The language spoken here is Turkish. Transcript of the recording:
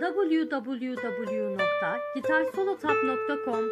www.gitarsolotap.com